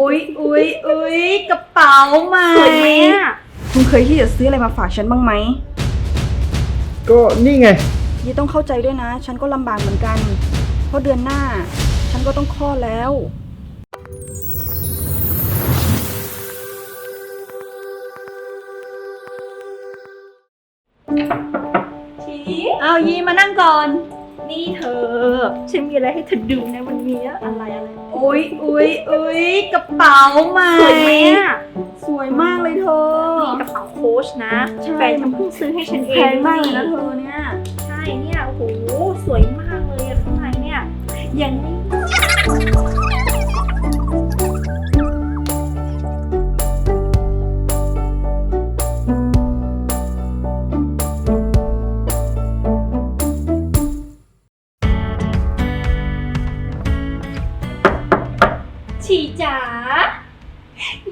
อุ๊ยอุ๊ยอุ๊ยกระเป๋าใหม่สวยไหมอะคุณเคยที่จะซื้ออะไรมาฝากฉันบ้างไหมก็นี่ไง ยีต้องเข้าใจด้วยนะ ฉันก็ลำบากเหมือนกัน เพราะเดือนหน้า ฉันก็ต้องคลอดแล้ว ชีเอายีมานั่งก่อน นี่เธอ ฉันมีอะไรให้เธอดูนะวันนี้อะไรอะไร อุ๊ยอุ๊ยอุ๊ยกระเป๋าใหม่สวยไหมอะสวยมากเลยเธอนี่กระเป๋าโค้ชนะใช่แฟนฉันเพิ่งซื้อให้ฉันเองแพงมากเลยนะเธอเนี่ย ใช่เนี่ยโอ้โหสวยมากเลยอะข้างในเนี่ยยังไม่ชีจ๋า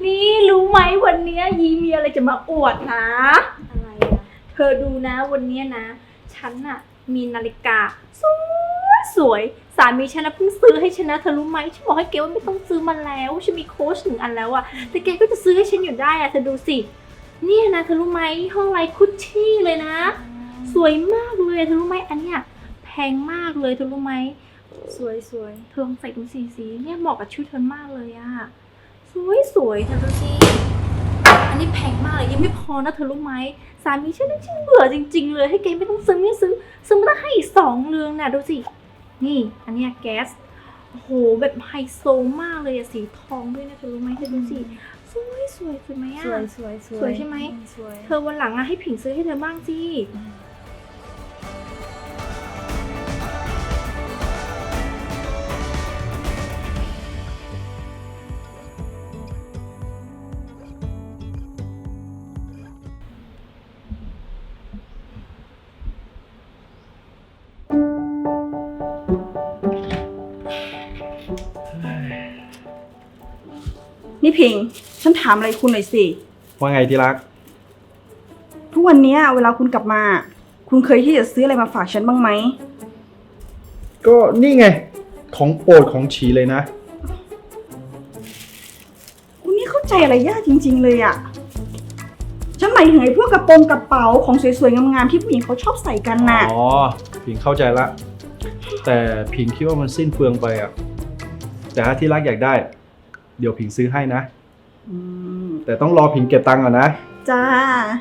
นี่รู้ไหมวันเนี้ยยีมีอะไรจะมาอวดนะ อะไรอะเธอดูนะวันเนี้ยนะ ฉันอะมีนาฬิกา สวยสวยสามีฉันนะเพิ่งซื้อให้ฉันนะเธอรู้ไหมฉันบอกให้แกว่าไม่ต้องซื้อมาแล้วฉันมีโค้ชหนึ่งอันแล้วอะแต่แกก็จะซื้อให้ฉันอยู่ได้อะเธอดูสิ เนี่ยนะเธอรู้ไหมห้องไรคุชชี่เลยนะ สวยมากเลยเธอรู้ไหมอันเนี้ยแพงมากเลยเธอรู้ไหม สวยสวยเธอลองใส่ดูสีสีเนี่ยเหมาะกับชุดเธอมากเลยอะสวยสวยเธอดูสิอันนี้แพงมากเลยยังไม่พอนะเธอรู้ไหมสามีฉันนี่ฉันเบื่อจริง ๆ เลย ให้แกไม่ต้องซื้อไม่ซื้อซื้อมาตั้งให้อีกสองเรืองน่ะดูสินี่ อันเนี้ยแก๊สโอ้โหแบบไฮโซมากเลยอะสีทองด้วยนะเธอรู้ไหมเธอดูสิสวยสวยสวยไหมอะสวยสวยสวยสวยใช่ไหมสวยเธอวันหลังอะให้ผิงซื้อให้เธอบ้างสิ นี่พิง ฉันถามอะไรคุณหน่อยสิ ว่าไงที่รัก ทุกวันเนี้ยเวลาคุณกลับมา คุณเคยที่จะซื้ออะไรมาฝากฉันบ้างไหม ก็นี่ไง ของโปรดของฉีเลยนะ คุณนี่เข้าใจอะไรยากจริง ๆ เลยอะฉันหมายถึงไอ้พวกกระโปรงกระเป๋าของสวยๆ งามๆ ที่ผู้หญิงเขาชอบใส่กันน่ะ อ๋อผิงเข้าใจละ แต่ผิงคิดว่ามันสิ้นเปลืองไปอะ แต่ถ้าที่รักอยากได้ เดี๋ยวผิงซื้อให้นะ อืมแต่ต้องรอผิงเก็บตังค์ก่อนนะ จ้า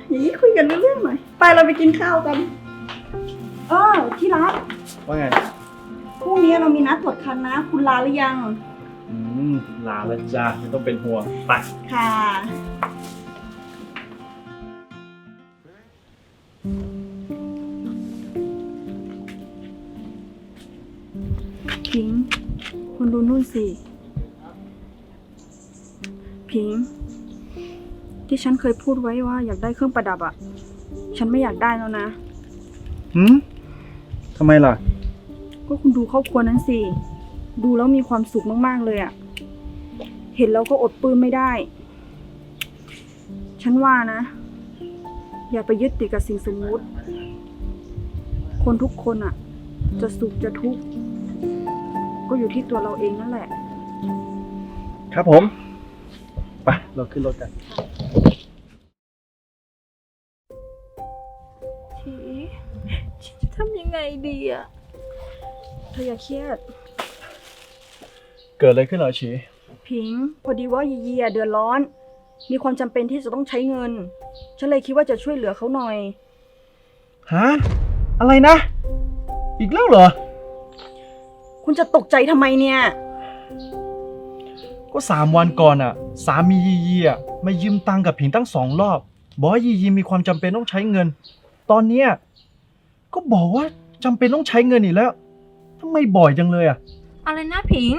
อย่างนี้คุยกันเรื่องหน่อย ไปเราไปกินข้าวกัน เออที่รักว่าไง พรุ่งนี้เรามีนัดตรวจคันนะ คุณลาหรือยัง อืมลาแล้วจ้าไม่ต้องเป็นห่วงไปค่ะ พิงค์คุณดูนู่นสิ พิงค์ที่ฉันเคยพูดไว้ว่าอยากได้เครื่องประดับอะฉันไม่อยากได้แล้วนะ หืมทำไมล่ะ ก็คุณดูครอบครัวนั้นสิ ดูแล้วมีความสุขมากๆเลยอะเห็นแล้วก็อดปลื้มไม่ได้ ฉันว่านะ อย่าไปยึดติดกับสิ่งสมมุติ คนทุกคนอะจะสุขจะทุกข์ก็อยู่ที่ตัวเราเองนั่นแหละ ครับผมไป เราขึ้นรถกันชีชีจะทำยังไงดีอะเธออย่าเครียด เกิดอะไรขึ้นเหรอฉีพิงค์พอดีว่ายียีอะเดือดร้อน มีความจำเป็นที่จะต้องใช้เงิน ฉันเลยคิดว่าจะช่วยเหลือเขาหน่อย ฮะอะไรนะ อีกแล้วเหรอ คุณจะตกใจทำไมเนี่ย ก็สามวันก่อนอะ สามียียีอะมายืมตังค์กับผิงตั้งสองรอบ บอกว่ายียีมีความจำเป็นต้องใช้เงิน ตอนเนี้ยก็บอกว่าจำเป็นต้องใช้เงินอีกแล้วทำไมบ่อยจังเลยอะ อะไรนะผิง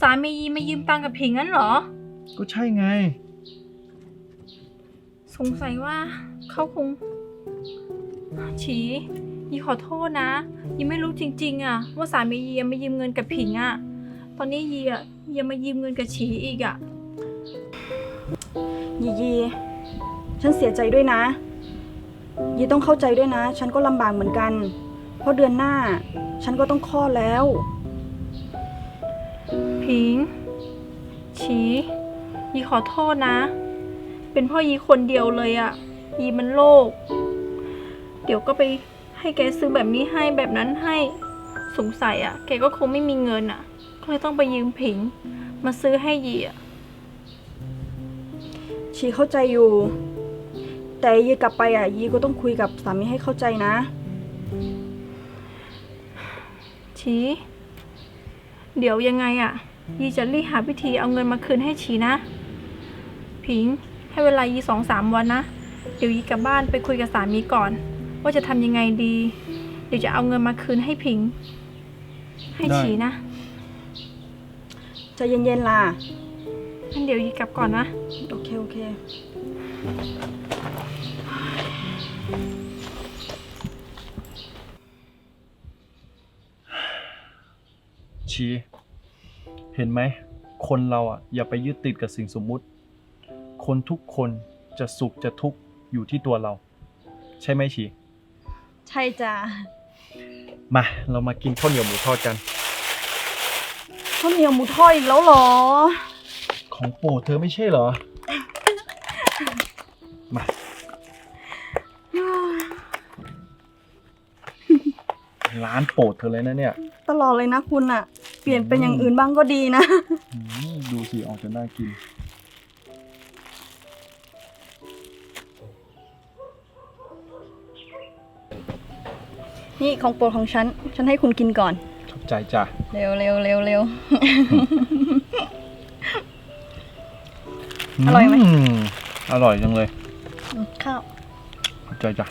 สามียีมายืมตังค์กับผิงงั้นเหรอ ก็ใช่ไง สงสัยว่าเขาคงฉียีขอโทษนะยีไม่รู้จริง ๆอะว่าสามียียังมายืมเงินกับผิงอะ ตอนนี้ยีอะยังมายืมเงินกับฉีอีกอะ ยียีฉันเสียใจด้วยนะ ยีต้องเข้าใจด้วยนะ ฉันก็ลำบากเหมือนกัน เพราะเดือนหน้า ฉันก็ต้องคลอดแล้วผิงฉียีขอโทษนะ เป็นพ่อยีคนเดียวเลยอะ ยีมันโลก เดี๋ยวก็ไปให้แกซื้อแบบนี้ให้แบบนั้นให้ สงสัยอะแกก็คงไม่มีเงินอะก็เลยต้องไปยืมผิง มาซื้อให้ยีอะชีเข้าใจอยู่ แต่ยีกลับไปอะ ยีก็ต้องคุยกับสามีให้เข้าใจนะ ชี เดี๋ยวยังไงอะยีจะรีบหาวิธีเอาเงินมาคืนให้ชีนะ ผิง ให้เวลายีสองสามวันนะ เดี๋ยวยีกลับบ้านไปคุยกับสามีก่อน ว่าจะทำยังไงดี เดี๋ยวจะเอาเงินมาคืนให้ผิง ให้ได้ ชีนะใจเย็นๆล่ะ งั้นเดี๋ยวยีกลับก่อนนะ โอเค โอเค ชีเห็นไหม คนเราอะ อย่าไปยึดติดกับสิ่งสมมุติ คนทุกคนจะสุขจะทุกข์อยู่ที่ตัวเรา ใช่ไหมชี ใช่จ้ะ มา เรามากินข้าวเหนียวหมูทอดกัน ข้าวเหนียวหมูทอดอีกแล้วเหรอ ของโปรดเธอไม่ใช่เหรอ มา ร้านโปรดเธอเลยนะเนี่ยตลอดเลยนะคุณอะเปลี่ยนเป็นอย่างอื่นบ้างก็ดีนะ อืมดูสิออกจะน่ากิน นี่ของโปรดของฉัน ฉันให้คุณกินก่อน ขอบใจจ้ะ เร็วเร็วเร็วเร็ว อร่อยไหม อร่อยจังเลย ข้าว ขอบใจจ้ะ